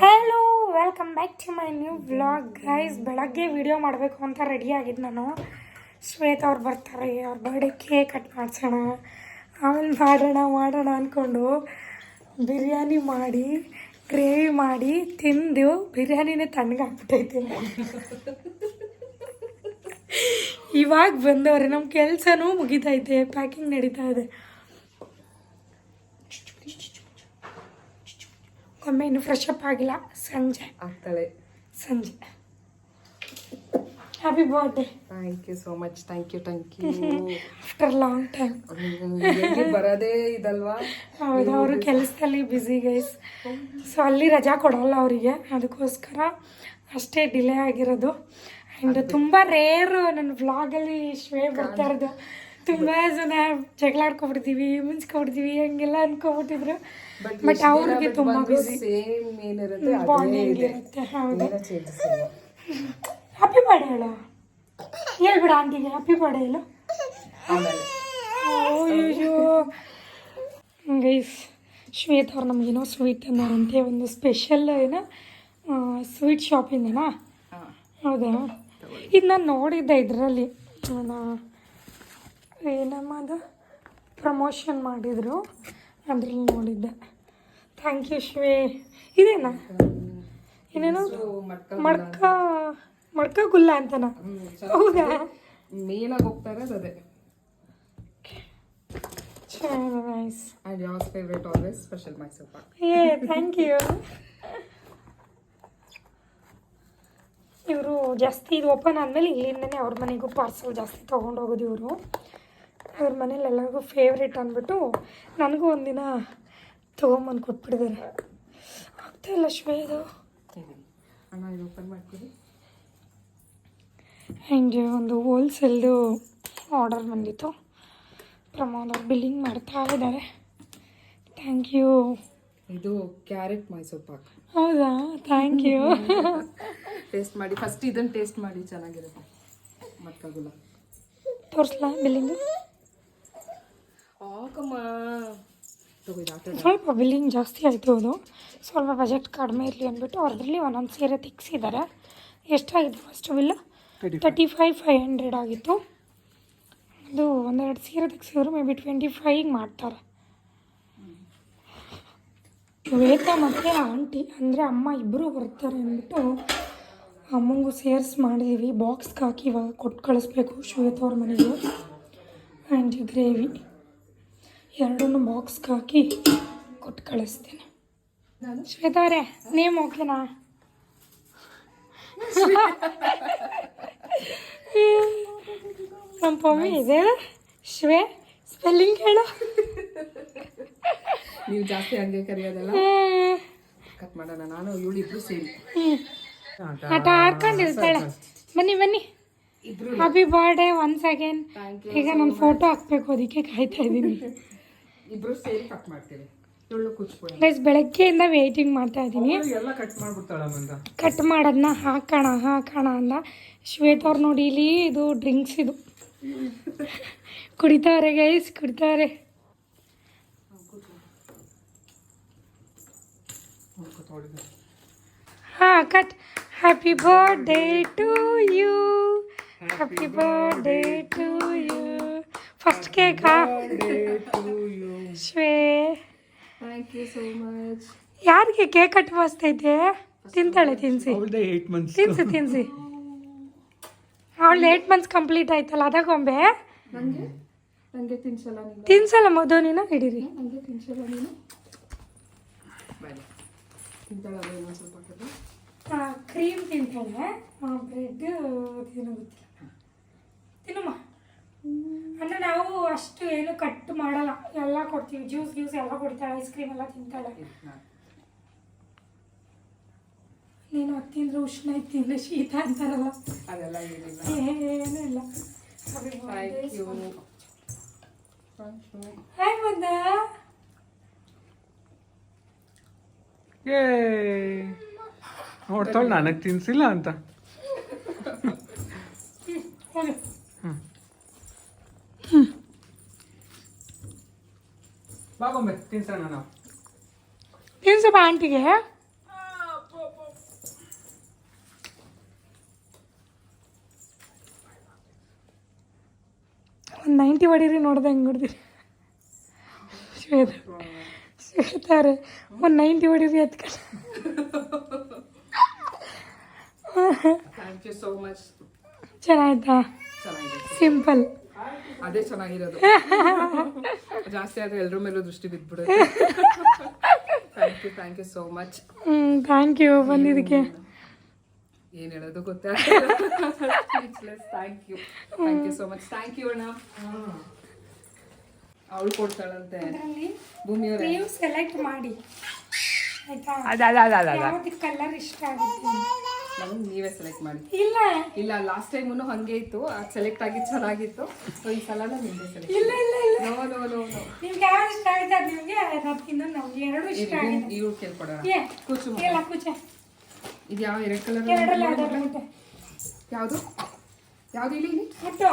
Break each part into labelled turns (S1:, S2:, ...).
S1: Hello welcome back to my new vlog guys ಬೆಳಗ್ಗೆ video ಮಾಡಬೇಕು ಅಂತ ರೆಡಿ ಆಗಿದ್ದು ನಾನು. ಶ್ವೇತ ಅವ್ರು ಬರ್ತಾರೆ, ಅವ್ರ ಬರ್ಡೇ ಕೇಕ್ ಕಟ್ ಮಾಡಿಸೋಣ. ಆಮೇಲೆ ಮಾಡೋಣ ಮಾಡೋಣ ಅಂದ್ಕೊಂಡು ಬಿರಿಯಾನಿ ಮಾಡಿ ಗ್ರೇವಿ ಮಾಡಿ ತಿಂದು ಬಿರಿಯಾನಿನೇ ತಣ್ಣಗಾಗ್ಬಿಟ್ಟೈತೆ. ಇವಾಗ ಬಂದವ್ರೆ ನಮ್ಮ ಕೆಲಸನೂ ಮುಗಿತೈತೆ ಪ್ಯಾಕಿಂಗ್ ನಡೀತಾ ಇದೆ. ಒಮ್ಮೆ ಇನ್ನು ಫ್ರೆಶ್ ಅಪ್ ಆಗಿಲ್ಲ. ಸಂಜೆ.
S2: ಆಗ್ತಾಳೆ
S1: ಸಂಜೆ. Happy birthday
S2: thank you so much thank you thank you
S1: after long time
S2: ಬರೋದೇ ಇದಲ್ವಾ?
S1: ಹೌದು ಅವರು ಕೆಲಸದಲ್ಲಿ ಬ್ಯುಸಿ ಗೈಸ್ ಸೊ ಅಲ್ಲಿ ರಜಾ ಕೊಡೋಲ್ಲ ಅವರಿಗೆ. ಅದಕ್ಕೋಸ್ಕರ ಅಷ್ಟೇ ಡಿಲೇ ಆಗಿರೋದು. ಆ್ಯಂಡ್ ತುಂಬ ರೇರು ನನ್ನ ವ್ಲಾಗಲ್ಲಿ ಶ್ವೇ ಬರ್ತಾ ಇರೋದು. ತುಂಬ ಜನ ಜಗಳಾಡ್ಕೊಬಿಡ್ತೀವಿ ಮುಂಚ್ಕೊಬಿಡ್ತೀವಿ ಹಂಗೆಲ್ಲ ಅನ್ಕೊಬಿಟ್ಟಿದ್ರು ಬಟ್ ಅವ್ರಿಗೆ ತುಂಬ
S2: ಬಿಸಿ
S1: ಬಾಂಡಿಂಗ್ ಇರುತ್ತೆ ಹೌದು. ಹ್ಯಾಪಿ ಬರ್ಡೇ ಹೇಳು. ಹೇಳ್ಬಿಡ ಆಂಟಿಗೆ ಹ್ಯಾಪಿ ಬರ್ಡೇ ಹೇಳು. ಅಯ್ಯೋ ಗೈಸ್ ಶ್ವೇತ ಅವ್ರು ನಮಗೇನೋ ಸ್ವೀಟ್ ತಂದಾರಂತೆ ಒಂದು ಸ್ಪೆಷಲ್ ಏನೋ ಸ್ವೀಟ್ ಶಾಪಿಂದನಾ ಹೌದಾ? ಇದು ನಾನು ನೋಡಿದ್ದೆ ಇದರಲ್ಲಿ. ಏನಮ್ಮ ಅದು ಪ್ರಮೋಷನ್ ಮಾಡಿದರು ಅದ್ರಲ್ಲಿ ನೋಡಿದ್ದೆ? ಥ್ಯಾಂಕ್ ಯು ಶ್ವೇ ಇದೇನಾ?
S2: ಇನ್ನೇನು?
S1: ಮಡ್ಕ ಮಡ್ಕ ಗುಲ್ಲ ಅಂತನ? ಹೌದಾ?
S2: ಮೇಲಾಗಿ ಹೋಗ್ತಾರೆ ಅದೇ.
S1: Nice
S2: and ಯಾವ್ಸ್ favourite always special Mysore pak
S1: ಏ ಥ್ಯಾಂಕ್ ಯು ಇವರು ಜಾಸ್ತಿ ಇದು ಓಪನ್ ಆದಮೇಲೆ ಇಲ್ಲಿಂದನೇ ಅವ್ರ ಮನೆಗೂ ಪಾರ್ಸಲ್ ಜಾಸ್ತಿ ತಗೊಂಡೋಗೋದು ಹೋಗೋದು ಇವರು. ಅವ್ರ ಮನೇಲಿ ಎಲ್ಲರಿಗೂ ಫೇವ್ರೇಟ್ ಅಂದ್ಬಿಟ್ಟು ನನಗೂ ಒಂದಿನ ತೊಗೊಂಬಂದು ಕೊಟ್ಬಿಟ್ಟಿದ್ದಾರೆ. ಆಗ್ತಾ ಇಲ್ಲ ಶ್ವೇದು
S2: ಹೆಂಗೆ
S1: ಆ್ಯಂಡ್ ಒಂದು ಹೋಲ್ಸೇಲ್ದು ಆರ್ಡರ್ ಬಂದಿತ್ತು. ಪ್ರಮೋದ್ ಅವ್ರು ಬಿಲ್ಲಿಂಗ್ ಮಾಡ್ತಾ ಇದ್ದಾರೆ. ಥ್ಯಾಂಕ್ ಯು
S2: ಇದು ಕ್ಯಾರೆಟ್ ಮೈಸೂರು ಪಾಕ್.
S1: ಹೌದಾ? ಥ್ಯಾಂಕ್ ಯು
S2: ಟೇಸ್ಟ್ ಮಾಡಿ ಫಸ್ಟ್ ಇದನ್ನು ಟೇಸ್ಟ್ ಮಾಡಿ ಚೆನ್ನಾಗಿರುತ್ತೆ. ಮತ್ತಾಗಲ್ಲ
S1: ತೋರಿಸ್ಲಾ ಬಿಲ್ಲಿಂಗು
S2: ಹಾಕಮ್ಮ
S1: ಸ್ವಲ್ಪ ಬಿಲ್ಲಿಂಗ್ ಜಾಸ್ತಿ ಆಯಿತು ಅದು. ಸ್ವಲ್ಪ ಬಜೆಟ್ ಕಡಿಮೆ ಇರಲಿ ಅಂದ್ಬಿಟ್ಟು ಅವ್ರದ್ರಲ್ಲಿ ಒಂದೊಂದು ಸೀರೆ ತೆಗ್ಸಿದ್ದಾರೆ. ಎಷ್ಟಾಗಿತ್ತು first bill thirty five five hundred ಆಗಿತ್ತು. ಅದು ಒಂದೆರಡು ಸೀರೆ ತೆಗ್ಸಿದ್ರು ಮೇ ಬಿ ಟ್ವೆಂಟಿ ಫೈವ್ ಮಾಡ್ತಾರೆ. ವೇತ ಮತ್ತು ಆಂಟಿ ಅಂದರೆ ಅಮ್ಮ ಇಬ್ಬರು ಬರ್ತಾರೆ ಅಂದ್ಬಿಟ್ಟು ಅಮ್ಮಂಗೂ ಸೇರ್ಸ್ ಮಾಡಿದ್ದೀವಿ ಬಾಕ್ಸ್ಗೆ ಹಾಕಿ ಇವಾಗ ಕೊಟ್ಟು ಕಳಿಸ್ಬೇಕು ಶ್ವೇತ ಅವ್ರ ಮನೆಗೆ. ಆ್ಯಂಡ್ ಗ್ರೇವಿ ಎರಡನ್ನೂ ಬಾಕ್ಸ್ಗೆ ಹಾಕಿ ಕೊಟ್ಟು ಕಳಿಸ್ತೀನಿ. ಶ್ವೇತಾ ಅವರೇ ನೇಮ್ ಓಕೆನಾ ನಮ್ಮ ಪಮ್ಮಿ ಇದೆ. ಶ್ವೇ ಸ್ಪೆಲ್ಲಿಂಗ್ ಹೇಳು.
S2: ನೀವು ಜಾಸ್ತಿ ಹಂಗೆ ಕರೆಯೋದಲ್ಲ? ಕಟ್ ಮಾಡೋಣ ನಾನು ಇವಳಿಬ್ರು ಸೇರಿ.
S1: ಆಟ ಆಡ್ಕೊಂಡಿರ್ತಾಳೆ. ಬನ್ನಿ ಬನ್ನಿ. ಹ್ಯಾಪಿ ಬರ್ಡೇ ಒನ್ಸ್ ಅಗೇನ್ ಈಗ ನಾನು ಫೋಟೋ ಹಾಕ್ಬೇಕು ಅದಕ್ಕೆ ಕಾಯ್ತಾ ಇದ್ದೀನಿ.
S2: ಇಬ್ರು ಸೇರಿ ಕಟ್ ಮಾಡ್ತೀವಿ.
S1: ಗೈಸ್ ಬೆಳಗ್ಗೆಯಿಂದ ವೇಟಿಂಗ್ ಮಾಡ್ತಾ ಇದ್ದೀನಿ.
S2: ಕಟ್
S1: ಮಾಡೋದನ್ನ ಹಾಕೋಣ ಹಾಕೋಣ ಅಂದ. ಶ್ವೇತ ಅವ್ರು ನೋಡಿ ಇಲ್ಲಿ ಇದು ಡ್ರಿಂಕ್ಸ್ ಇದು. ಕುಡಿತಾವ್ರೆ ಗೈಸ್ ಕುಡಿತಾವ್ರೆ ಹಾ cut happy birthday to you happy birthday to you first ಕೇಕಾ ಶ್ವೇ
S2: ಥ್ಯಾಂಕ್ ಯು ಸೋ ಮಚ್
S1: ಯಾರಿಗೆ ಕೇಕ್ ಕಟ್ ಬಸ್ತೈತೆ ತಿಂತಾಳೆ ತಿನ್ಸಿ. ತಿನ್ಸಿ ತಿನ್ಸಿ. ಅವಳು ಏಟ್ ಮಂತ್ಸ್ ಕಂಪ್ಲೀಟ್ ಆಯ್ತಲ್ಲ ಅದಕ್ಕೊಂಬೆ
S2: ತಿನ್ಸಲ್ಲ
S1: ಮದು ನೀನು ಹಿಡೀರಿ. ಕ್ರೀಮ್ ತಿಂತಾಳೆ ಬ್ರೆಡ್ ತಿನ್ನೋ ಗೊತ್ತಿಲ್ಲ. ತಿನ್ನಮ್ಮ. ಅಂದ್ರೆ ನಾವು ಅಷ್ಟು ಏನು ಕಟ್ ಮಾಡಲ್ಲ. ಎಲ್ಲ ಕೊಡ್ತೀವಿ. ಜ್ಯೂಸ್ ಜ್ಯೂಸ್ ಎಲ್ಲ ಕೊಡ್ತಾಳೆ ಐಸ್ ಕ್ರೀಮ್ ಎಲ್ಲ ತಿಂತಾಳೆ ನೀನು ತಿಂದ್ರೆ ಉಷ್ಣ ಐತಿ ತಿಂದ್ರೆ ಶೀತ ಅಂತಾರಲ್ಲ.
S2: ಅದೆಲ್ಲ ಏನಿಲ್ಲ.
S1: ಏನೂ ಇಲ್ಲ.
S2: ಥ್ಯಾಂಕ್ ಯು
S1: ಹಾಯ್ ಬಂದ
S3: ಏ ನೋಡ್ತಾಳೆ ನನಗೆ ತಿನ್ಸಿಲ್ಲ ಅಂತ
S1: ಹೋಗಿ
S3: ಬಾಗೊಂಬೆ ತಿನ್ಸೋಣ ನಾವು.
S1: ತಿನ್ಸಪ್ಪ ಆಂಟಿಗೆ. ಒಂದು ನೈಂಟಿ ಹೊಡೀರಿ ನೋಡ್ದೆ ಹೆಂಗೆ ಹೊಡ್ದಿರಿ ಶ್ವೇತ ಶ್ವೇತಾರೆ ಒಂದು ನೈಂಟಿ ಹೊಡೀರಿ ಎತ್ಕೊಂಡು
S2: ಥ್ಯಾಂಕ್ ಯು ಸೋ ಮಚ್
S1: ಚೆನ್ನಾಯ್ತಾ ಸಿಂಪಲ್
S2: ಅದೇ ಚೆನ್ನಾಗಿರೋದು. ಜಾಸ್ತಿ ಆದ್ರೆ ಎಲ್ರ ಮೇಲೂ ದೃಷ್ಟಿ ಬಿದ್ಬಿಡುತ್ತೆ. Thank you thank you so much
S1: ಹ್ಞೂ ಥ್ಯಾಂಕ್ ಯು ಬಂದಿದ್ದಕ್ಕೆ.
S2: ಏನು ಹೇಳೋದು ಗೊತ್ತಾಗ್ತಿಲ್ಲ thank you thank you so much thank you ಅಣ್ಣ. ಅವಳು ಕೊಡ್ತಾಳಂತೆ. ಭೂಮಿಯವರೇ.
S1: ನೀವು ಸೆಲೆಕ್ಟ್ ಮಾಡಿ. ಆಯ್ತಾ?
S3: ಅದ ಅದ ಅದ
S1: ಕಲರ್ ಇಷ್ಟ ಆಗುತ್ತೆ
S2: ನಮ್ಗೆ ನೀವೇ ಸೆಲೆಕ್ಟ್ ಮಾಡಿ.
S1: ಇಲ್ಲ.
S2: ಇಲ್ಲ ಲಾಸ್ಟ್ ಟೈಮು ಹಂಗೆ ಇತ್ತು. ಅದು ಸೆಲೆಕ್ಟ್ ಆಗಿ ಚೆನ್ನಾಗಿತ್ತು. ಸೊ ಈ ಸಲ ನಿಮ್ಗೆ ಸೆಲೆಕ್ಟ್
S1: ಇಲ್ಲ ಇಲ್ಲ ಇಲ್ಲ.
S2: ನೋ ನೋ ನೋ ನೋ
S1: ನಿಮ್ಗೆ ಯಾವ್ದು ಇಷ್ಟ ಅದು ನಿಮಗೆ? ಅದಕ್ಕಿಂತ ನಮ್ಗೆ ಎರಡು ಇಷ್ಟ ಆಗಿದೆ.
S2: ಇವ್ರು ಕೇಳ್ಕೊಡೋಣ. ಕೂಚು
S1: ಇಲ್ಲ ಕೂಚೆ
S2: ಇದು ಯಾವ ಎರಡು ಕಲರ್ ಯಾವುದು? ಯಾವ್ದು ಇಲ್ಲಿ ಇಲ್ಲಿ?
S1: ಮುಟ್ಟು.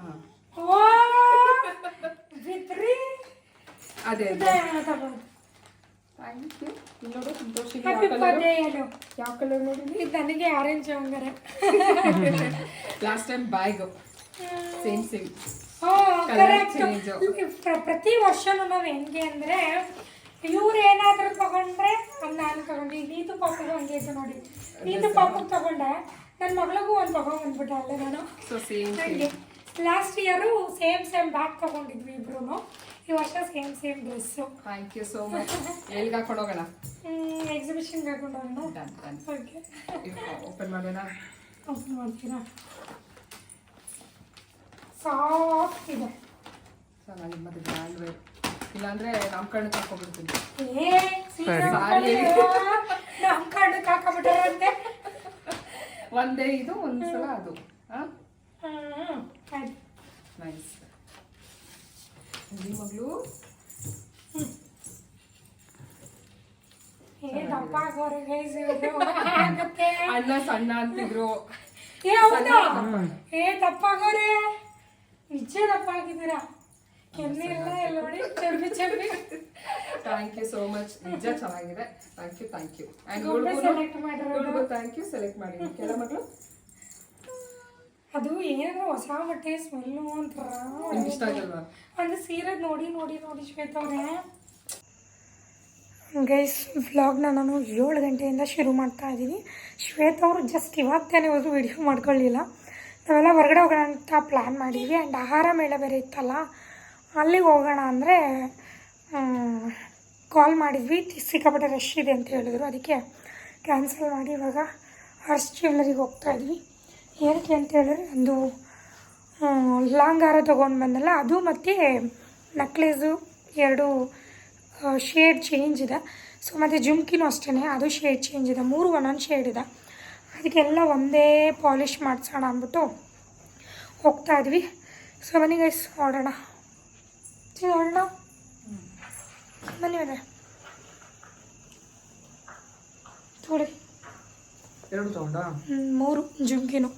S2: ಹಾಂ.
S1: ಅದೇ
S2: ಅದೇ
S1: ಇದೆ ತಗೋದು
S2: ಥ್ಯಾಂಕ್ ಯು ಇಲ್ಲಿ ನೋಡು ಯಾವ ಕಲರ್
S1: ಇದು ನನಗೆ ಆರೆಂಜ್ ಹಂಗಾರೆ.
S2: Last time bag same same.
S1: ಪ್ರತಿ ವರ್ಷನೂ ನಾವು ಹೆಂಗೆ ಅಂದ್ರೆ ಇವ್ರು ಏನಾದರೂ ತಗೊಂಡ್ರೆ ಅದ್ ನಾನು ತಗೊಂಡು ನೀತು ಪಾಪಗೂ ಹಂಗೆ ಇತ್ತು ನೋಡಿ. ನೀತು ಪಾಪಗೆ ತಗೊಂಡೆ ನನ್ನ ಮಗಳಿಗೂ ಒಂದು ತಗೊಂಡ್ಬಂದ್ಬಿಟ್ಟೆ ಅಲ್ಲೇ ನಾನು.
S2: ಸೊ ಸೇಮ್
S1: ಹಂಗೆ. Last year same same bag ತಗೊಂಡಿದ್ವಿ ಇಬ್ರು ಈ ವರ್ಷ same same dress
S2: thank you so much ಎಲ್ಲಿಗೆ ಹಾಕೊಂಡು ಹೋಗೋಣ?
S1: ಎಕ್ಸಿಬಿಷನ್ಗೆ ಹಾಕೊಂಡು ಹೋಗೋಣ. ಓಕೆ
S2: ಓಪನ್ ಮಾಡೋಣ?
S1: ಓಪನ್ ಮಾಡ್ತೀರಾ? ಸಾಫ್ಟ್ ಇದೆ.
S2: ಚೆನ್ನಾಗಿ ಮತ್ತೆ ಬ್ರ್ಯಾಂಡ್ ವೇರ್ ಇಲ್ಲಾಂದ್ರೆ ನಮ್ಮ ಕಣ್ಣು ಹಾಕೊಂಡ್ಬಿಡ್ತೀನಿ
S1: ಏ ಸೀರೆ ಉಟ್ಕೊಂಡಿದ್ದೀರಾ? ನಮ್ ಕಣ್ಣಕ್ಕೆ ಹಾಕೊಂಬಿಟ್ಟಾರಂತೆ
S2: ಒಂದೇ ಇದು ಒಂದ್ಸಲ ಅದು. ಹಾಂ?
S1: ಆಯ್ತು.
S2: ನೈಸ್ ಇಲ್ಲಿ ಮಗಳು
S1: ಏ ದಪ್ಪ ಆಗೋರೆ ಇವ್ರು. ಆಗುತ್ತೆ.
S2: ಅಣ್ಣ ಸಣ್ಣ ಅಂತಿದ್ರು
S1: ಏ ಹೌದಾ ಏ ದಪ್ಪ ಆಗೋರೆ ನಿಜ ದಪ್ಪ ಆಗಿದ್ದೀರಾ ಎಣ್ಣೆ ಎಲ್ಲ ಎಲ್ಲ ನೋಡಿ ಚರ್ಬಿ ಚರ್ಬಿ
S2: ಥ್ಯಾಂಕ್ ಯು ಸೋ ಮಚ್ ನಿಜ ಚೆನ್ನಾಗಿದೆ thank you thank you and. ಹುಡುಗರು ಥ್ಯಾಂಕ್ ಯು ಸೆಲೆಕ್ಟ್ ಮಾಡಿ ಕೆಲ ಮಗಳು
S1: ಅದು ಏನೋ ಹೊಸ ಬಟ್ಟೆ ಸ್ಮೆಲ್ಲು ಒಂಥರ ಅಂದ್ರೆ ಸೀರೆ ನೋಡಿ ನೋಡಿ ನೋಡಿ ಶ್ವೇತ ಅವ್ರೆ. ಗೈಸ್ ವ್ಲಾಗ್ನ ನಾನು ಏಳು ಗಂಟೆಯಿಂದ ಶುರು ಮಾಡ್ತಾ ಇದ್ದೀನಿ. ಶ್ವೇತ ಅವರು ಜಸ್ಟ್ ಇವತ್ತೇನೆ ತಾನೇ ಹೋದ್ರು ವಿಡಿಯೋ ಮಾಡ್ಕೊಳ್ಳಿಲ್ಲ. ನಾವೆಲ್ಲ ಹೊರಗಡೆ ಹೋಗೋಣ ಅಂತ ಪ್ಲ್ಯಾನ್ ಮಾಡಿದ್ವಿ. ಆ್ಯಂಡ್ ಆಹಾರ ಮೇಳ ಬೇರೆ ಇತ್ತಲ್ಲ ಅಲ್ಲಿಗೆ ಹೋಗೋಣ ಅಂದರೆ ಕಾಲ್ ಮಾಡಿದ್ವಿ. ಸಿಕ್ಕಾಪಟ್ಟೆ ರಶ್ ಇದೆ ಅಂತ ಹೇಳಿದ್ರು. ಅದಕ್ಕೆ ಕ್ಯಾನ್ಸಲ್ ಮಾಡಿ ಇವಾಗ ಹರ್ಷ್ ಜ್ಯುವೆಲ್ಲರಿಗೆ ಹೋಗ್ತಾ ಇದ್ವಿ. ಏನಕ್ಕೆ ಅಂತ ಹೇಳಿದ್ರೆ ಒಂದು ಲಾಂಗಾರ ತೊಗೊಂಡು ಬಂದಲ್ಲ ಅದು ಮತ್ತು ನಕ್ಲೇಸು ಎರಡು ಶೇಡ್ ಚೇಂಜ್ ಇದೆ. ಸೊ ಮತ್ತು ಜುಮ್ಕಿನೂ ಅಷ್ಟೇ ಅದು ಶೇಡ್ ಚೇಂಜ್ ಇದೆ. ಮೂರು ಒಂದೊಂದು ಶೇಡ್ ಇದೆ. ಅದಕ್ಕೆಲ್ಲ ಒಂದೇ ಪಾಲಿಷ್ ಮಾಡಿಸೋಣ ಅಂದ್ಬಿಟ್ಟು ಹೋಗ್ತಾ ಇದ್ವಿ. ಸೊ ಬನ್ನಿ ಗೈಸ್ ನೋಡೋಣ. ಸರಿ, ನೋಡೋಣ. ಬನ್ನಿ ಅದೇ ನೋಡಿ ಮೂರು ಜುಮ್ಕಿನು.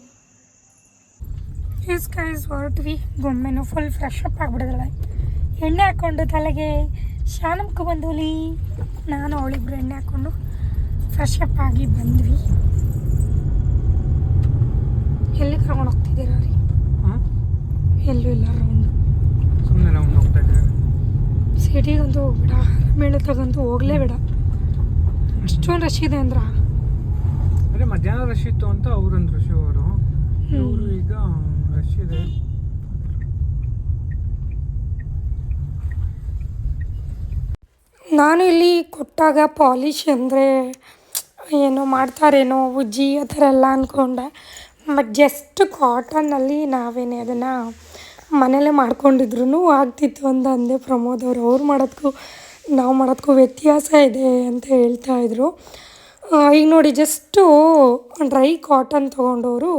S1: ಇಸ್ ಕೈಸ್ ಹೊರಟ್ವಿ. ಗೊಮ್ಮೆನು ಫುಲ್ ಫ್ರೆಶ್ ಅಪ್ ಆಗಿಬಿಡೋದಲ್ಲ. ಎಣ್ಣೆ ಹಾಕ್ಕೊಂಡು ತಲೆಗೆ ಶಾನಮ್ಕ ಬಂದೋಲಿ ನಾನು ಅವಳಿಬ್ರು ಎಣ್ಣೆ ಹಾಕ್ಕೊಂಡು ಫ್ರೆಶ್ ಅಪ್ ಆಗಿ ಬಂದ್ವಿ. ಎಲ್ಲಿ ಕರ್ಕೊಂಡು ಹೋಗ್ತಿದ್ದೀರಾ ರೀ ಎಲ್ಲೂ ಇಲ್ಲ ರೌಂಡ್
S3: ಸುಮ್ಮನೆ ರೌಂಡ್ ಹೋಗ್ತಾ ಇದ್ದೀವಿ.
S1: ಸಿಟಿಗಂತೂ ಹೋಗ್ಬೇಡ ಮೇಳದಾಗಂತೂ ಹೋಗಲೇ ಬೇಡ. ಅಷ್ಟೊಂದು ರಶ್ ಇದೆ ಅಂದ್ರ?
S3: ಅದೇ ಮಧ್ಯಾಹ್ನ ರಶ್ ಇತ್ತು ಅಂತ ಅವ್ರಂದ್ರು ಶಿವ ಅವರು ಇವರು ಈಗ
S1: ನಾನು ಇಲ್ಲಿ ಕೊಟ್ಟಾಗ ಪಾಲಿಶ್ ಅಂದರೆ ಏನೋ ಮಾಡ್ತಾರೇನೋ ಉಜ್ಜಿ ಆ ಥರ ಎಲ್ಲ ಅಂದ್ಕೊಂಡೆ ಬಟ್ ಜಸ್ಟ್ ಕಾಟನ್ನಲ್ಲಿ ನಾವೇನೇ ಅದನ್ನು ಮನೇಲೇ ಮಾಡ್ಕೊಂಡಿದ್ರು ಆಗ್ತಿತ್ತು ಅಂತ ಅಂದೆ ಪ್ರಮೋದ್ ಅವರು. ಅವ್ರು ಮಾಡೋದಕ್ಕೂ ನಾವು ಮಾಡೋದಕ್ಕೂ ವ್ಯತ್ಯಾಸ ಇದೆ ಅಂತ ಹೇಳ್ತಾ ಆ, ಈಗ ನೋಡಿ ಜಸ್ಟು ಡ್ರೈ ಕಾಟನ್ ತೊಗೊಂಡವರು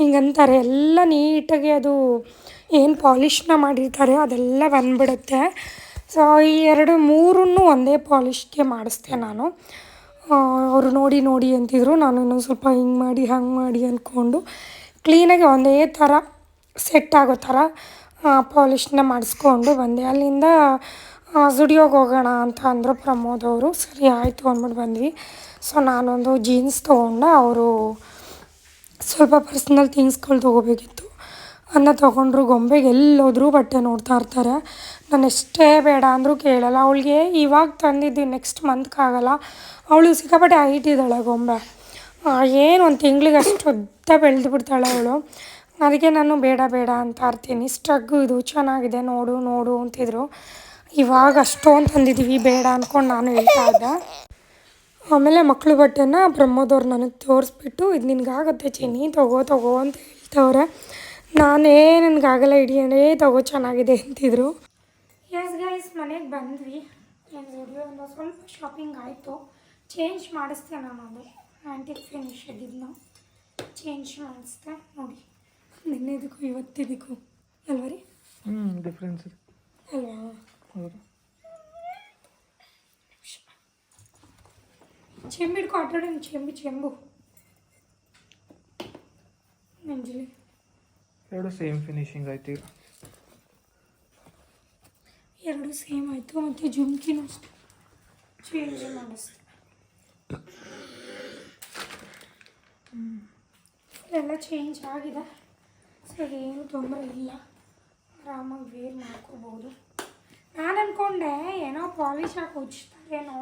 S1: ಹಿಂಗಂತಾರೆ, ಎಲ್ಲ ನೀಟಾಗಿ ಅದು ಏನು ಪಾಲಿಶ್ನ ಮಾಡಿರ್ತಾರೆ, ಅದೆಲ್ಲ ಬಂದ್ಬಿಡುತ್ತೆ. ಸೊ ಈ ಎರಡು ಮೂರನ್ನು ಒಂದೇ ಪಾಲಿಶ್ಗೆ ಮಾಡಿಸ್ದೆ ನಾನು. ಅವರು ನೋಡಿ ನೋಡಿ ಅಂತಿದ್ರು. ನಾನು ಇನ್ನೊಂದು ಸ್ವಲ್ಪ ಹಿಂಗೆ ಮಾಡಿ, ಹಂಗೆ ಮಾಡಿ ಅಂದ್ಕೊಂಡು ಕ್ಲೀನಾಗಿ ಒಂದೇ ಥರ ಸೆಟ್ ಆಗೋ ಥರ ಪಾಲಿಶ್ನ ಮಾಡಿಸ್ಕೊಂಡು ಬಂದೆ. ಅಲ್ಲಿಂದ ಜುಡಿಯೋಗೆ ಹೋಗೋಣ ಅಂತ ಅಂದರು ಪ್ರಮೋದ್ ಅವರು. ಸರಿ, ಆಯಿತು ಅಂದ್ಬಿಟ್ಟು ಬಂದ್ವಿ. ಸೊ ನಾನೊಂದು ಜೀನ್ಸ್ ತೊಗೊಂಡೆ ಅವರು ಸ್ವಲ್ಪ ಪರ್ಸ್ನಲ್ ಥಿಂಗ್ಸ್ಗಳು ತೊಗೋಬೇಕಿತ್ತು. ಅನ್ನ ತೊಗೊಂಡ್ರು, ಗೊಂಬೆಗೆ ಎಲ್ಲೋದ್ರೂ ಬಟ್ಟೆ ನೋಡ್ತಾ ಇರ್ತಾರೆ. ನಾನು ಎಷ್ಟೇ ಬೇಡ ಅಂದರೂ ಕೇಳಲ್ಲ. ಅವಳಿಗೆ ಇವಾಗ ತಂದಿದ್ದು ನೆಕ್ಸ್ಟ್ ಮಂತ್ಗಾಗಲ್ಲ ಅವಳು ಸಿಕ್ಕಾಪಟ್ಟೆ ಹೈಟ್ ಇದ್ದಾಳೆ ಗೊಂಬೆ. ಏನು ಒಂದು ತಿಂಗಳಿಗೆ ಅಷ್ಟು ಉದ್ದ ಬೆಳೆದು ಬಿಡ್ತಾಳೆ ಅವಳು. ಅದಕ್ಕೆ ನಾನು ಬೇಡ ಬೇಡ ಅಂತ ಇರ್ತೀನಿ. ಸ್ಟ್ರಗ್ ಇದು ಚೆನ್ನಾಗಿದೆ, ನೋಡು ನೋಡು ಅಂತಿದ್ರು. ಇವಾಗ ಅಷ್ಟೊಂದು ತಂದಿದ್ದೀವಿ ಬೇಡ ಅಂದ್ಕೊಂಡು ನಾನು ಹೇಳ್ತಾ ಇದ್ದೆ. ಆಮೇಲೆ ಮಕ್ಕಳು ಬಟ್ಟೆನ ಬ್ರಹ್ಮದವ್ರು ನನಗೆ ತೋರಿಸ್ಬಿಟ್ಟು ಇದು ನಿನಗಾಗತ್ತೆ ಚೆನ್ನಿ ತಗೋ ತಗೋ ಅಂತ ಹೇಳ್ತವ್ರೆ. ನಾನೇ ನನಗಾಗಲ್ಲ ಹಿಡಿಯೋದೇ ತಗೋ ಚೆನ್ನಾಗಿದೆ ಅಂತಿದ್ರು. ಎಸ್ ಗೈಸ್ ಮನೆಗೆ ಬಂದ್ವಿ. ಏನು ವಿಡಿಯೋ ಒಂದು ಸ್ವಲ್ಪ ಶಾಪಿಂಗ್ ಆಯಿತು. ಚೇಂಜ್ ಮಾಡಿಸ್ದೆ ನಾನು ಅದು. ಆ್ಯಂಟಿಕ್ ಫಿನಿಶ್ ಇದ್ದಿದ್ದು ಚೇಂಜ್ ಮಾಡಿಸ್ದೆ ನೋಡಿ. ನಿನ್ನೆದಕ್ಕೂ ಇವತ್ತಿದಕ್ಕೂ. ಅಲ್ವ ರೀ?
S3: ಹ್ಞೂ ಡಿಫ್ರೆನ್ಸ್
S1: ಅಲ್ವಾ?
S3: ಹೌದು.
S1: ಚೆಂಬಿಡ್ಕೊ ಆಟಾಡೋಣ ಆಟಾಡಿ ಚೆಂಬು ಚೆಂಬು. ಅಂಜಲಿ
S3: ಎರಡು ಸೇಮ್ ಫಿನಿಶಿಂಗ್ ಆಯ್ತು ಈಗ.
S1: ಎರಡು ಸೇಮ್ ಆಯಿತು ಮತ್ತು ಜುಮ್ಕಿನೂ ಅಷ್ಟೆ. ಚೇಂಜ್ ಮಾಡಿಸ್ತು ಎಲ್ಲ ಚೇಂಜ್ ಆಗಿದೆ. ಸೊ ಏನು ತೊಂದರೆ ಇಲ್ಲ. ಆರಾಮಾಗಿ ವೇರ್ ಮಾಡ್ಕೋಬೋದು. ನಾನು ಅಂದ್ಕೊಂಡೆ ಏನೋ ಪಾಲಿಶ್ ಹಾಕಿ ಉಜ್ತಾರೇನೋ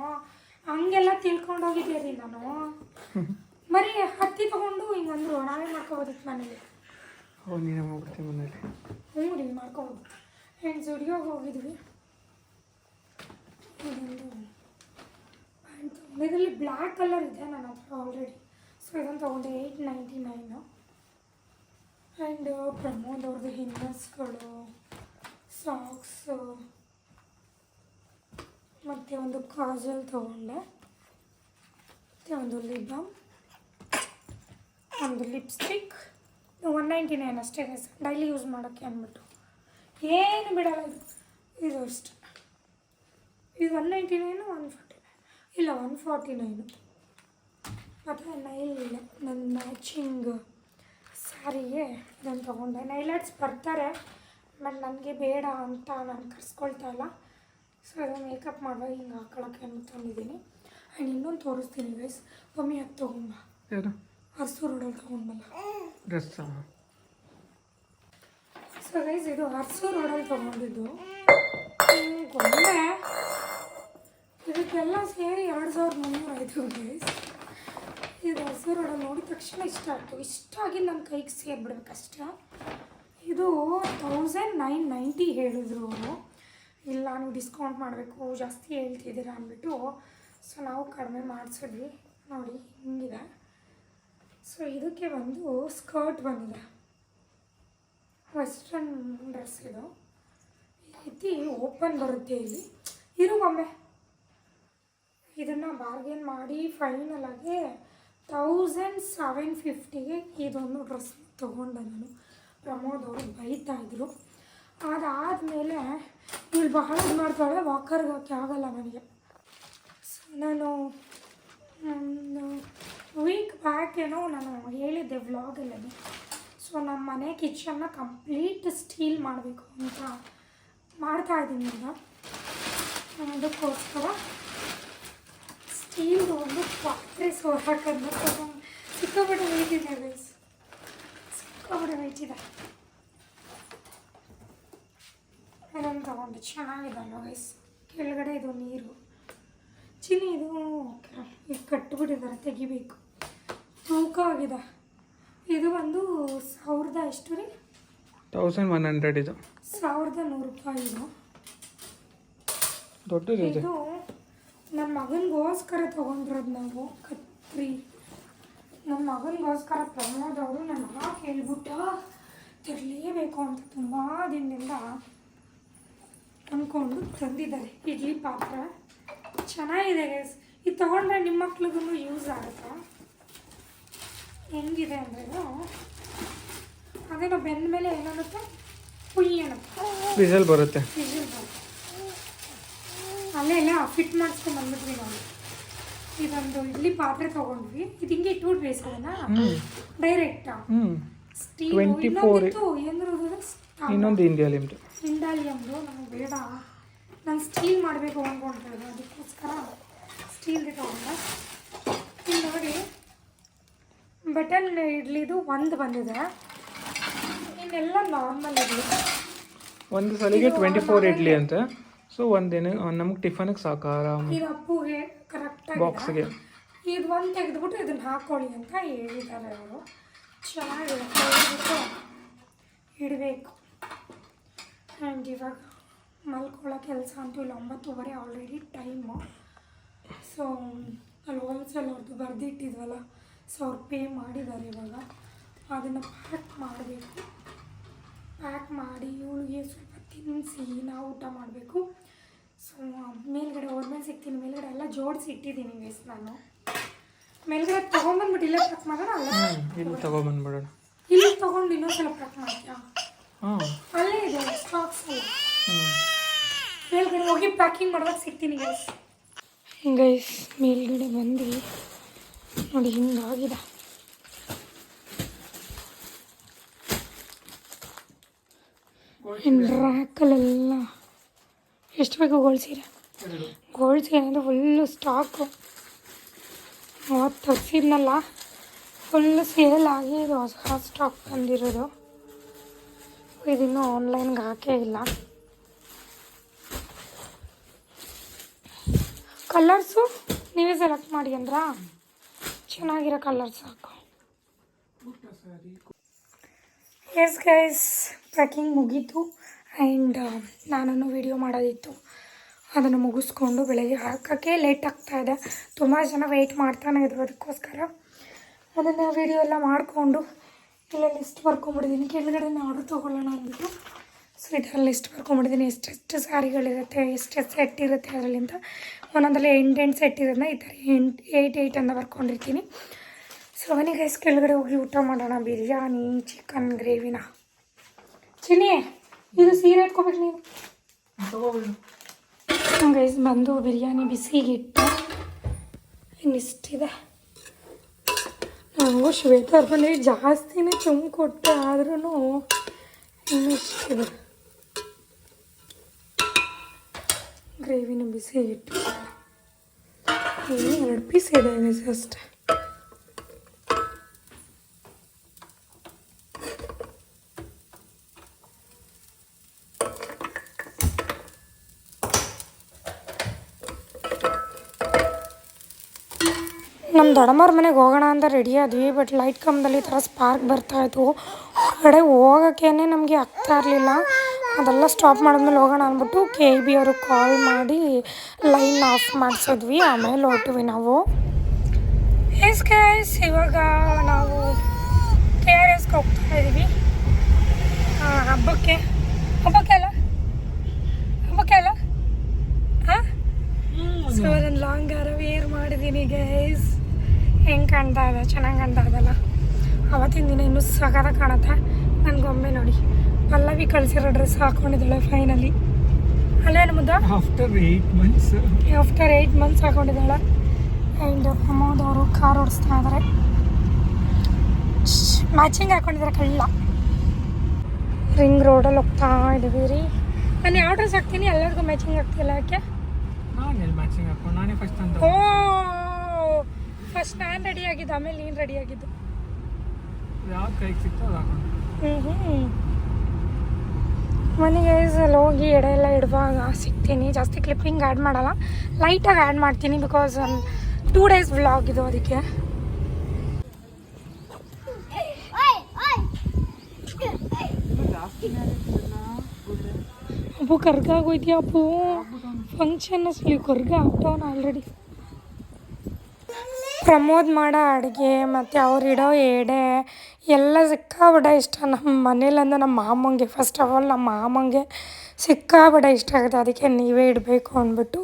S1: ಹಂಗೆಲ್ಲ ತಿಳ್ಕೊಂಡೋಗಿದ್ದೆ ರೀ ನಾನು? ಬರೀ ಹತ್ತಿ ತೊಗೊಂಡು ಹಿಂಗಂದ್ರು ನಾವೇ ಮಾಡ್ಕೋಬೋದಿತ್ತು ಮನೇಲಿ.
S3: ಓ ನೀನೇ ಮಾಡ್ಬಿಡ್ತೀನಿ ಮನೇಲಿ.
S1: ಹ್ಞೂ ರೀ ಮಾಡ್ಕೋಬೋದು. ಆ್ಯಂಡ್ ಜುಡಿಯೋಗಿ ಹೋಗಿದ್ವಿ. ಇದರಲ್ಲಿ ಬ್ಲ್ಯಾಕ್ ಕಲರ್ ಇದೆ ನನ್ನ ಹತ್ರ ಆಲ್ರೆಡಿ ಸೊ ಇದನ್ನು ತೊಗೊಂಡೆ eight ninety nine and Pramod ಅವ್ರದ್ದು ಹಿನ್ನಸ್ಗಳು ಸಾಕ್ಸು ಮತ್ತು ಒಂದು ಕಾಜಲ್ ತೊಗೊಂಡೆ. ಮತ್ತು ಒಂದು ಲಿಬಮ್ ಒಂದು ಲಿಪ್ಸ್ಟಿಕ್. ಒನ್ ನೈಂಟಿ ನೈನ್ ಅಷ್ಟೇ ಡೈಲಿ ಯೂಸ್ ಮಾಡೋಕ್ಕೆ ಅಂದ್ಬಿಟ್ಟು. ಏನು ಬಿಡಲ್ಲ ಇದು. ಇದು ಅಷ್ಟೆ. ಇದು one ninety nine one forty nine ಇಲ್ಲ ಒನ್ ಫಾರ್ಟಿ ನೈನು ಮತ್ತು ನೈಲ್ ನನ್ನ ಮ್ಯಾಚಿಂಗ್ ಸ್ಯಾರಿಗೆ ಇದನ್ನು ತೊಗೊಂಡೆ. ನೈಲೈಟ್ಸ್ ಬರ್ತಾರೆ ಬಟ್ ನನಗೆ ಬೇಡ ಅಂತ ನಾನು ಕರ್ಸ್ಕೊಳ್ತಾ ಇಲ್ಲ. ಸೊ ಮೇಕಪ್ ಮಾಡುವಾಗ ಹಿಂಗೆ ಹಾಕೊಳಕ್ಕೆ ಅಂತ ತಂದಿದ್ದೀನಿ ಆ್ಯಂಡ್ ಇನ್ನೊಂದು ತೋರಿಸ್ತೀನಿ ಗೈಸ್ ಒಮ್ಮೆ ಅದು ತೊಗೊಂಬ
S3: ಯಾರು?
S1: ಹರ್ಸು ರೋಡಲ್ಲಿ ತೊಗೊಂಬಲ್ಲ
S3: ಡ್ರೆಸ್
S1: ಸೊ ಗೈಸ್ ಇದು ಹರ್ಸು ರೋಡಲ್ಲಿ ತೊಗೊಂಡಿದ್ದು. ಒಮ್ಮೆ ಗೊಂಬೆ ಇದಕ್ಕೆಲ್ಲ ಸೇರಿ ಎರಡು ಸಾವಿರದ ಮುನ್ನೂರು ಆಯಿತು ಗೈಸ್ ಇದು ಹರ್ಸು ರೋಡಲ್ಲಿ ನೋಡಿದ ತಕ್ಷಣ ಇಷ್ಟ ಆಯಿತು ಇಷ್ಟ ಆಗಿ ನನ್ನ ಕೈಗೆ ಸೇರಿಬಿಡ್ಬೇಕಷ್ಟ. ಇದು ತೌಸಂಡ್ ನೈನ್ ನೈಂಟಿ ಹೇಳಿದ್ರು ಅವರು. ಇಲ್ಲ, ನೀವು ಡಿಸ್ಕೌಂಟ್ ಮಾಡಬೇಕು, ಜಾಸ್ತಿ ಹೇಳ್ತಿದ್ದೀರಾ ಅಂದ್ಬಿಟ್ಟು ಸೊ ನಾವು ಕಡಿಮೆ ಮಾಡಿಸಿದ್ವಿ. ನೋಡಿ, ಹಿಂಗಿದೆ. ಸೊ ಇದಕ್ಕೆ ಒಂದು ಸ್ಕರ್ಟ್ ಬಂದಿದೆ. ವೆಸ್ಟರ್ನ್ ಡ್ರೆಸ್ ಇದು. ಈ ರೀತಿ ಓಪನ್ ಬರುತ್ತೆ ಇಲ್ಲಿ. ಇರು ಒಮ್ಮೆ ಇದನ್ನು ಬಾರ್ಗೇನ್ ಮಾಡಿ ಫೈನಲಾಗಿ ತೌಸಂಡ್ ಸೆವೆನ್ ಫಿಫ್ಟಿಗೆ ಇದೊಂದು ಡ್ರೆಸ್ ತೊಗೊಂಡೆ ನಾನು. ಪ್ರಮೋದ್ ಅವರು ಬೈತಾ ಇದ್ರು. ಅದಾದಮೇಲೆ ಇಲ್ಲಿ ಬಹಳ ಇದು ಮಾಡ್ತಾಳೆ ವಾಕರ್ಗೆ ಹಾಕಿ ಆಗಲ್ಲ ನನಗೆ. ಸೊ ನಾನು ವೀಕ್ ಬ್ಯಾಕ್ ಏನೋ ನಾನು ಹೇಳಿದ್ದೆ ವ್ಲಾಗಲ್ಲಿ ಸೊ ನಮ್ಮ ಮನೆ ಕಿಚನ್ನ ಕಂಪ್ಲೀಟ್ ಸ್ಟೀಲ್ ಮಾಡಬೇಕು ಅಂತ ಮಾಡ್ತಾ ಇದ್ದೀನಿ ಈಗ. ಅದಕ್ಕೋಸ್ಕರ ಸ್ಟೀಲ್ ಒಂದು ಪಾತ್ರೆ ಸೋರಾಕನ್ನು ಸಿಕ್ಕಾಬಿಟ್ಟು ವೆಯ್ಟ್ ಇದೆ ಗೈಸ್ ಸಿಕ್ಕಾಪಟ್ಟೆ ವೆಯ್ಟ್ ಇದೆ. ಅದನ್ನು ತಗೊಂಡು ಚೆನ್ನಾಗಿದೆ ಅಲ್ಲ ಗೈಸ್ ಕೆಳಗಡೆ ಇದು ನೀರು. ಚಿನ್ನಿ ಇದು ಓಕೆ ಇದು ಕಟ್ಟಿಬಿಟ್ಟಿದ್ದಾರೆ ತೆಗಿಬೇಕು. ತೂಕ ಆಗಿದೆ. ಇದು ಒಂದು ಸಾವಿರದ ಎಷ್ಟು ರೀ?
S3: ತೌಸಂಡ್ ಒನ್ ಹಂಡ್ರೆಡ್ ಇದು.
S1: ಸಾವಿರದ ನೂರು ರೂಪಾಯಿ ಇದು.
S3: ನಮ್ಮ
S1: ಇದು ನಮ್ಮ ಮಗನಿಗೋಸ್ಕರ ತೊಗೊಂಡಿರೋದು ನಾವು ಕತ್ರಿ. ನಮ್ಮ ಮಗನಿಗೋಸ್ಕರ ಪ್ರಮೋದ್ ಅವರು ನನ್ನ ಹಾಕಿ ಹೇಳ್ಬಿಟ್ಟು ತಿರ್ಲೇಬೇಕು ಅಂತ ತುಂಬ ದಿನದಿಂದ ಅಂದ್ಕೊಂಡು ತಂದಿದ್ದಾರೆ. ಇಡ್ಲಿ ಪಾತ್ರೆ. ಚೆನ್ನಾಗಿದೆ ಗೈಸ್ ಇದು ತೊಗೊಂಡ್ರೆ ನಿಮ್ಮ ಮಕ್ಳಿಗೂ ಯೂಸ್ ಆಗುತ್ತಾ? ಹೆಂಗಿದೆ ಅಂದರೆ ಅದೇನೋ ಬೆಂದ ಮೇಲೆ ಏನಾಗುತ್ತೆ? ಹುಯಿ
S3: ವಿಸಲ್ ಬರುತ್ತೆ.
S1: ವಿಸಿಲ್. ಅಲ್ಲೇ ಎಲ್ಲ ಫಿಟ್ ಮಾಡಿಸ್ಕೊಂಡು ಬಂದ್ಬಿಟ್ವಿ ನಾವು. ಇದೊಂದು ಇಡ್ಲಿ ಪಾತ್ರೆ ತಗೊಂಡ್ವಿ. ಇದು ಹಿಂಗೆ ಟೂ ಡೇಸ್ ಡೈರೆಕ್ಟ್ ಸ್ಟೀಲ್
S3: 24
S1: ಇನ್ನೊಂದಿತ್ತು ಏನಿರೋದು
S3: ಇನ್ನೊಂದು ಇಂಡಿಯಾ ಲಿಮ್ದು
S1: ಇಂಡಾಲಿಯಮ್ದು ನಮಗೆ ಬೇಡ. ನಾನು ಸ್ಟೀಲ್ ಮಾಡಬೇಕು ಅಂದ್ಕೊಂಡಿರೋದು ಅದಕ್ಕೋಸ್ಕರ ಸ್ಟೀಲ್ ತೊಗೊಂಡೆ. ಇಲ್ಲಿ ನೋಡಿ ಬಟನ್ ಇಡ್ಲಿದು ಒಂದು ಬಂದಿದೆ. ಇನ್ನೆಲ್ಲ ನಾರ್ಮಲ್ ಇಡ್ಲಿ.
S3: ಒಂದು ಸಲಿಗೆ ಟ್ವೆಂಟಿ ಫೋರ್ ಇಡ್ಲಿ ಅಂತ. ಸೊ ಒಂದಿನ ನಮ್ಗೆ ಟಿಫನ್ಗೆ ಸಾಕಾರ?
S1: ಇದು ಅಪ್ಪುಗೆ ಕರೆಕ್ಟಾಗಿ
S3: ಬಾಕ್ಸ್ಗೆ
S1: ಇದು ಒಂದು ತೆಗೆದ್ಬಿಟ್ಟು ಇದನ್ನ ಹಾಕೊಳ್ಳಿ ಅಂತ ಹೇಳಿದ್ದಾರೆ ಅವರು. ಚೆನ್ನಾಗಿರುತ್ತೆ ಇಡಬೇಕು. ಆ್ಯಂಡ್ ಇವಾಗ ಮಲ್ಕೊಳ್ಳೋ ಕೆಲಸ ಅಂತೂ ಇಲ್ಲ ಒಂಬತ್ತುವರೆ ಆಲ್ರೆಡಿ ಟೈಮು ಸೊ ಅಲ್ಲಿ ಹೋಲ್ಸೇಲ್ ಅವ್ರದ್ದು ಬರೆದಿಟ್ಟಿದ್ವಲ್ಲ ಸೊ ಅವ್ರು ಪೇ ಮಾಡಿದ್ದಾರೆ ಇವಾಗ. ಅದನ್ನು ಪ್ಯಾಕ್ ಮಾಡಬೇಕು. ಪ್ಯಾಕ್ ಮಾಡಿ ಇವಳಿಗೆ ಸ್ವಲ್ಪ ತಿನ್ನಿಸಿ ನಾವು ಊಟ ಮಾಡಬೇಕು. ಸೊ ಮೇಲ್ಗಡೆ ಹೋದ್ಮೇಲೆ ಸಿಗ್ತೀನಿ. ಮೇಲ್ಗಡೆ ಎಲ್ಲ ಜೋಡಿಸಿ ಇಟ್ಟಿದ್ದೀನಿ ಗೈಸ್ ನಾನು. ಮೇಲ್ಗಡೆ ತೊಗೊಂಬಂದ್ಬಿಟ್ಟು ಇಲ್ಲೇ ಪ್ಯಾಕ್ ಮಾಡೋಣ ಅಲ್ಲ?
S3: ಇಲ್ಲಿ ತಗೊಬಂದ್ಬಿಡೋಣ
S1: ಇಲ್ಲಿ ತೊಗೊಂಡು ಇನ್ನೊಂದ್ಸಲ ಪ್ಯಾಕ್ ಮಾಡ್ತೀಯಾ? ಅಲ್ಲೇ ಇದೆ ಸ್ಟಾಕ್ಸ್ ಮೇಲ್ಗಡೆ ಹೋಗಿ ಪ್ಯಾಕಿಂಗ್ ಮಾಡುವಾಗ ಸಿಗ್ತೀನಿ ಗೈಸ್ ಗೈಸ್ ಮೇಲ್ಗಡೆ ಬಂದು ನೋಡಿ ಹಿಂಗಾಗಿದೆ. ರ್ಯಾಕಲ್ಲೆಲ್ಲ ಎಷ್ಟು ಬೇಕು ಗೋಲ್ಡ್ ಸೀರೆ? ಗೋಲ್ಡ್ ಸೀರೆ ಅಂದರೆ ಫುಲ್ಲು ಸ್ಟಾಕು ಅವತ್ತು ತರಿಸಿದ್ನಲ್ಲ ಫುಲ್ಲು ಸೇಲ್ ಆಗಿ ಇದು ಹೊಸ ಸ್ಟಾಕ್ ಬಂದಿರೋದು. ಇದಿನ್ನೂ ಆನ್ಲೈನ್ಗೆ ಹಾಕೇ ಇಲ್ಲ. ಕಲ್ಲರ್ಸು ನೀವೇ ಸೆಲೆಕ್ಟ್ ಮಾಡಿ ಅಂದ್ರಾ ಚೆನ್ನಾಗಿರೋ ಕಲರ್ ಸಾಕು. ಎಸ್ ಗೈಸ್ ಪ್ಯಾಕಿಂಗ್ ಮುಗೀತು ಆ್ಯಂಡ್ ನಾನು ವಿಡಿಯೋ ಮಾಡೋದಿತ್ತು. ಅದನ್ನು ಮುಗಿಸ್ಕೊಂಡು ಬೆಳಗ್ಗೆ ಹಾಕೋಕ್ಕೆ ಲೇಟ್ ಆಗ್ತಾ ಇದೆ. ತುಂಬ ಜನ ವೆಯ್ಟ್ ಮಾಡ್ತಾನೆ ಇದ್ರು ಅದಕ್ಕೋಸ್ಕರ. ಅದನ್ನು ವಿಡಿಯೋ ಎಲ್ಲ ಮಾಡಿಕೊಂಡು ಇಲ್ಲೇ ಲಿಸ್ಟ್ ಬರ್ಕೊಂಬಿಟ್ಟಿದ್ದೀನಿ ಕೆಳಗಡೆ ಆರ್ಡ್ರ್ ತೊಗೊಳ್ಳೋಣ ಅಂದ್ಬಿಟ್ಟು. ಸೊ ಇದರಲ್ಲಿ ಲಿಸ್ಟ್ ಬರ್ಕೊಂಬಿಟ್ಟಿದ್ದೀನಿ ಎಷ್ಟೆಷ್ಟು ಸ್ಯಾರಿಗಳಿರುತ್ತೆ ಎಷ್ಟೆಷ್ಟು ಸೆಟ್ ಇರುತ್ತೆ ಅದರಲ್ಲಿಂದ. ಒಂದೊಂದಲ್ಲಿ ಎಂಟೆಂಟು ಸೆಟ್ ಇರೋದನ್ನ ಈ ಥರ ಎಂಟು ಏಯ್ಟ್ ಏಯ್ಟ್ ಅಂತ ಬರ್ಕೊಂಡಿರ್ತೀನಿ. ಸೊ ಬನ್ನಿ ಗೈಸ್ ಕೆಳಗಡೆ ಹೋಗಿ ಊಟ ಮಾಡೋಣ. ಬಿರಿಯಾನಿ ಚಿಕನ್ ಗ್ರೇವಿನ ಚಿನ್ನಿ, ಇದು ಸೀರೆ ಇಟ್ಕೋಬೇಕು ನೀವು ಗೈಸ್ ಬಂದು ಬಿರಿಯಾನಿ ಬಿಸಿಗೆ ಇಟ್ಟು ಇನ್ನಿಷ್ಟಿದೆ. ನಾವು ಶ್ವೇತ ಅವ್ರ ಮನೆಗೆ ಜಾಸ್ತಿನೇ ಚುಮ್ ಕೊಟ್ಟೆ ಆದ್ರೂ ಇನ್ನಿಷ್ಟಿದೆ ಗ್ರೇವಿನ ಬಿಸಿ ಇಟ್ಟು ಎರಡು ಪೀಸ್ ಇದೆ ಅಷ್ಟೇ ನಮ್ಮ ದೊಡ್ಡಮ್ಮವ್ರ ಮನೆಗೆ ಹೋಗೋಣ ಅಂತ ರೆಡಿ ಆದ್ವಿ ಬಟ್ ಲೈಟ್ ಕಂಬದಲ್ಲಿ ಈ ಥರ ಸ್ಪಾರ್ಕ್ ಬರ್ತಾ ಇತ್ತು. ಹೊರಗಡೆ ಹೋಗೋಕ್ಕೇನೆ ನಮಗೆ ಆಗ್ತಾ ಇರಲಿಲ್ಲ. ಅದೆಲ್ಲ ಸ್ಟಾಪ್ ಮಾಡಿದ್ಮೇಲೆ ಹೋಗೋಣ ಅಂದ್ಬಿಟ್ಟು ಕೆ ಬಿ ಅವ್ರಿಗೆ ಕಾಲ್ ಮಾಡಿ ಲೈನ್ ಆಫ್ ಮಾಡಿಸಿದ್ವಿ, ಆಮೇಲೆ ಹೊರಟಿವಿ ನಾವು. ಎಸ್ ಗೈಸ್ ಇವಾಗ ನಾವು ಕೆ ಆರ್ ಎಸ್ಗೆ ಹೋಗ್ತಾ ಇದ್ದೀವಿ. ಹಬ್ಬಕ್ಕೆ. ಹಬ್ಬಕ್ಕೆ ಅಲ್ಲ? ಹಬ್ಬಕ್ಕೆ ಅಲ್ಲ? ಹಾಂ ಸೊ ಅದನ್ನು ಲಾಂಗ್ ಆರ ವೇರ್ ಮಾಡಿದ್ದೀನಿ ಗೈಸ್ ಹೆಂಗೆ ಕಾಣ್ತಾ ಇದೆ? ಚೆನ್ನಾಗಿ ಕಾಣ್ತಾ ಇದಲ್ಲ ಅವತ್ತಿನ ದಿನ ಇನ್ನೂ ಸಗದ ಕಾಣುತ್ತೆ. ನನ್ನ ಗೊಂಬೆ ನೋಡಿ. ಪಲ್ಲವಿ ಕಳಿಸಿರೋ ಡ್ರೆಸ್ ಹಾಕೊಂಡಿದ್ದಾಳೆ ಫೈನಲಿ ಅಲ್ಲೇನು ಮುದ್ದ?
S3: After eight months
S1: after eight months ಹಾಕೊಂಡಿದ್ದಾಳೆ. And Pramod ಅವರು ಕಾರ್ ಓಡಿಸ್ತಾ ಇದ್ದಾರೆ ಮ್ಯಾಚಿಂಗ್ ಹಾಕೊಂಡಿದ್ದಾರೆ ಕಳ್ಳ. ರಿಂಗ್ ರೋಡಲ್ಲಿ ಹೋಗ್ತಾ ಇದ್ದೀವಿ ರೀ. ನಾನು ಯಾವ ಡ್ರೆಸ್ ಹಾಕ್ತೀನಿ? ಎಲ್ಲರಿಗೂ ಮ್ಯಾಚಿಂಗ್ ಹಾಕ್ತಿಲ್ಲ ಯಾಕೆ?
S3: ನಾನು ಎಲ್ಲಿ ಮ್ಯಾಚಿಂಗ್ ಹಾಕೊಂಡು ನಾನೇ ಫಸ್ಟ್ ಅಂತ
S1: ಓ ಫಸ್ಟ್ ನಾನು ರೆಡಿ ಆಗಿದ್ದು ಆಮೇಲೆ ನೀನು ರೆಡಿ ಆಗಿದ್ದು.
S3: ಯಾವ ಕೈಗೆ ಸಿಕ್ತೋ ಹಾಕೊಂಡು.
S1: ಹ್ಞೂ ಮನೆಗೆ ಅಲ್ಲಿ ಹೋಗಿ ಎಡೆ ಎಲ್ಲ ಇಡುವಾಗ ಸಿಗ್ತೀನಿ. ಜಾಸ್ತಿ ಕ್ಲಿಪ್ಪಿಂಗ್ ಆ್ಯಡ್ ಮಾಡಲ್ಲ. ಲೈಟಾಗಿ ಆ್ಯಡ್ ಮಾಡ್ತೀನಿ ಬಿಕಾಸ್ ಟೂ ಡೇಸ್ ವ್ಲಾಗ್ ಇದು ಅದಕ್ಕೆ. ಅಪ್ಪು ಕರ್ಗಾಗೋಯ್ತೀಯ ಅಪ್ಪು? ಫಂಕ್ಷನ್ ಅಸಲಿ ಕರ್ಗ ಆಗ್ತಾವನ ಆಲ್ರೆಡಿ ಪ್ರಮೋದ್ ಮಾಡೋ ಅಡುಗೆ, ಮತ್ತು ಅವ್ರು ಇಡೋ ಎಡೆ, ಎಲ್ಲ ಸಿಕ್ಕಾಬಿಡ ಇಷ್ಟ. ನಮ್ಮ ಮನೇಲಂದ್ರೆ ನಮ್ಮ ಮಾಮಂಗೆ ಫಸ್ಟ್ ಆಫ್ ಆಲ್ ನಮ್ಮ ಮಾಮಂಗೆ ಸಿಕ್ಕಾಬಿಡ ಇಷ್ಟ ಆಗುತ್ತೆ. ಅದಕ್ಕೆ ನೀವೇ ಇಡಬೇಕು ಅಂದ್ಬಿಟ್ಟು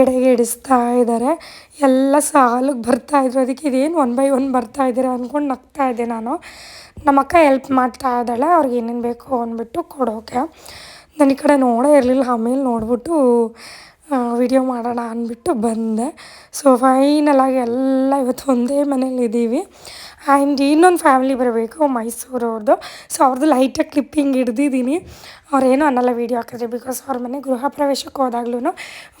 S1: ಎಡೆಗೆ ಇಡಿಸ್ತಾ ಇದ್ದಾರೆ ಎಲ್ಲ ಸಾಲಿಗೆ ಬರ್ತಾ ಇದ್ರು. ಅದಕ್ಕೆ ಇದೇನು ಒನ್ ಬೈ ಒನ್ ಬರ್ತಾ ಇದ್ದೀರಾ ಅಂದ್ಕೊಂಡು ನಗ್ತಾ ಇದ್ದೆ ನಾನು. ನಮ್ಮಕ್ಕ ಹೆಲ್ಪ್ ಮಾಡ್ತಾ ಇದ್ದಾಳೆ. ಅವ್ರಿಗೆ ಏನೇನು ಬೇಕು ಅಂದ್ಬಿಟ್ಟು ಕೊಡೋಕೆ. ನಾನು ಈ ಕಡೆ ನೋಡೇ ಇರಲಿಲ್ಲ. ಆಮೇಲೆ ನೋಡ್ಬಿಟ್ಟು ವಿಡಿಯೋ ಮಾಡೋಣ ಅಂದ್ಬಿಟ್ಟು ಬಂದೆ. ಸೊ ಫೈನಲಾಗಿ ಎಲ್ಲ ಇವತ್ತು ಒಂದೇ ಮನೇಲಿ ಇದ್ದೀವಿ. ಆ್ಯಂಡ್ ಇನ್ನೊಂದು ಫ್ಯಾಮಿಲಿ ಬರಬೇಕು ಮೈಸೂರು ಅವ್ರದ್ದು ಸೊ ಅವ್ರದ್ದು ಲೈಟಾಗಿ ಕ್ಲಿಪ್ಪಿಂಗ್ ಹಿಡ್ದಿದ್ದೀನಿ. ಅವ್ರೇನು ಅನ್ನಲ್ಲ ವೀಡಿಯೋ ಹಾಕಿದ್ರೆ ಬಿಕಾಸ್ ಅವ್ರ ಮನೆ ಗೃಹ ಪ್ರವೇಶಕ್ಕೆ ಹೋದಾಗ್ಲೂ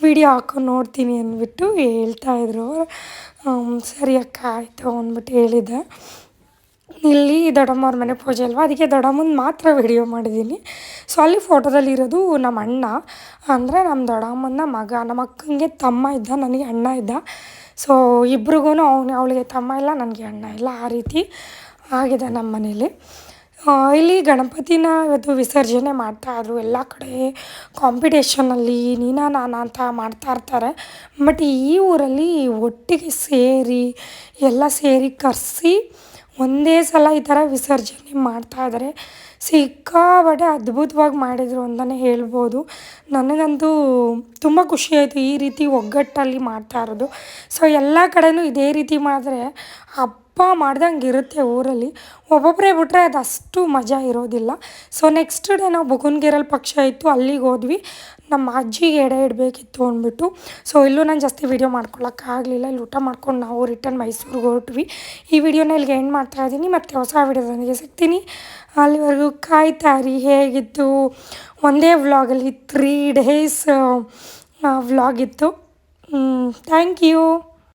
S1: ವೀಡಿಯೋ ಹಾಕೊಂಡು ನೋಡ್ತೀನಿ ಅಂದ್ಬಿಟ್ಟು ಹೇಳ್ತಾಯಿದ್ರು ಸರಿ ಅಕ್ಕ, ಆಯಿತು ಅಂದ್ಬಿಟ್ಟು ಹೇಳಿದ್ದೆ. ಇಲ್ಲಿ ದೊಡ್ಡಮ್ಮವ್ರ ಮನೆ ಪೂಜೆ ಅಲ್ವಾ? ಅದಕ್ಕೆ ದೊಡ್ಡಮ್ಮನ ಮಾತ್ರ ವಿಡಿಯೋ ಮಾಡಿದ್ದೀನಿ ಸೊ ಅಲ್ಲಿ ಫೋಟೋದಲ್ಲಿ ಇರೋದು ನಮ್ಮ ಅಣ್ಣ. ಅಂದರೆ ನಮ್ಮ ದೊಡ್ಡಮ್ಮನ ಮಗ ನಮ್ಮ ಅಕ್ಕನಿಗೆ ತಮ್ಮ ಇದ್ದ, ನನಗೆ ಅಣ್ಣ ಇದ್ದ. ಸೊ ಇಬ್ರಿಗೂ ಅವನು, ಅವಳಿಗೆ ತಮ್ಮ ಇಲ್ಲ, ನನಗೆ ಅಣ್ಣ ಇಲ್ಲ, ಆ ರೀತಿ ಆಗಿದೆ ನಮ್ಮ ಮನೇಲಿ. ಇಲ್ಲಿ ಗಣಪತಿನ ಇವತ್ತು ವಿಸರ್ಜನೆ ಮಾಡ್ತಾಯಿದ್ರು ಎಲ್ಲ ಕಡೆ. ಕಾಂಪಿಟೇಷನಲ್ಲಿ ನೀನಾ, ನಾನಾ ಅಂತ ಮಾಡ್ತಾ ಇರ್ತಾರೆ. ಬಟ್ ಈ ಊರಲ್ಲಿ ಒಟ್ಟಿಗೆ ಸೇರಿ, ಎಲ್ಲ ಸೇರಿ ಕರೆಸಿ ಒಂದೇ ಸಲ ಈ ಥರ ವಿಸರ್ಜನೆ ಮಾಡ್ತಾ ಇದ್ದಾರೆ. ಸಿಕ್ಕಾಪಟ್ಟೆ ಅದ್ಭುತವಾಗಿ ಮಾಡಿದರು ಅಂತಲೇ ಹೇಳ್ಬೋದು. ನನಗಂತೂ ತುಂಬ ಖುಷಿ ಆಯಿತು ಈ ರೀತಿ ಒಗ್ಗಟ್ಟಲ್ಲಿ ಮಾಡ್ತಾ ಇರೋದು. ಸೊ ಎಲ್ಲ ಕಡೆನೂ ಇದೇ ರೀತಿ ಮಾಡಿದ್ರೆ ಹಬ್ಬ ಮಾಡ್ದಂಗೆ ಇರುತ್ತೆ ಊರಲ್ಲಿ. ಒಬ್ಬೊಬ್ಬರೇ ಬಿಟ್ಟರೆ ಅದು ಅಷ್ಟು ಮಜಾ ಇರೋದಿಲ್ಲ. ಸೊ ನೆಕ್ಸ್ಟ್ ಡೇ ನಾವು ಬುಗುನ್ಗಿರಲ್ಲಿ ಪಕ್ಷ ಇತ್ತು, ಅಲ್ಲಿಗೆ ಹೋದ್ವಿ. ನಮ್ಮ ಅಜ್ಜಿಗೆ ಎಡೆ ಇಡಬೇಕಿತ್ತು ಅಂದ್ಬಿಟ್ಟು. ಸೊ ಇಲ್ಲೂ ನಾನು ಜಾಸ್ತಿ ವೀಡಿಯೋ ಮಾಡ್ಕೊಳ್ಳೋಕ್ಕಾಗಲಿಲ್ಲ ಇಲ್ಲಿ ಊಟ ಮಾಡ್ಕೊಂಡು ನಾವು ರಿಟರ್ನ್ ಮೈಸೂರಿಗೆ ಹೊರಟ್ವಿ. ಈ ವಿಡಿಯೋನ ಇಲ್ಲಿಗೆ ಎಂಡ್ ಮಾಡ್ತಾ ಇದ್ದೀನಿ. ಮತ್ತು ಹೊಸ ವಿಡಿಯೋದೊಂದಿಗೆ ಸಿಗ್ತೀನಿ. ಅಲ್ಲಿವರೆಗೂ ಕಾಯ್ತಾ ಇರಿ ಹೇಗಿತ್ತು? ಒಂದೇ ವ್ಲಾಗಲ್ಲಿ ತ್ರೀ ಡೇಸ್ ವ್ಲಾಗಿತ್ತು ಥ್ಯಾಂಕ್ ಯು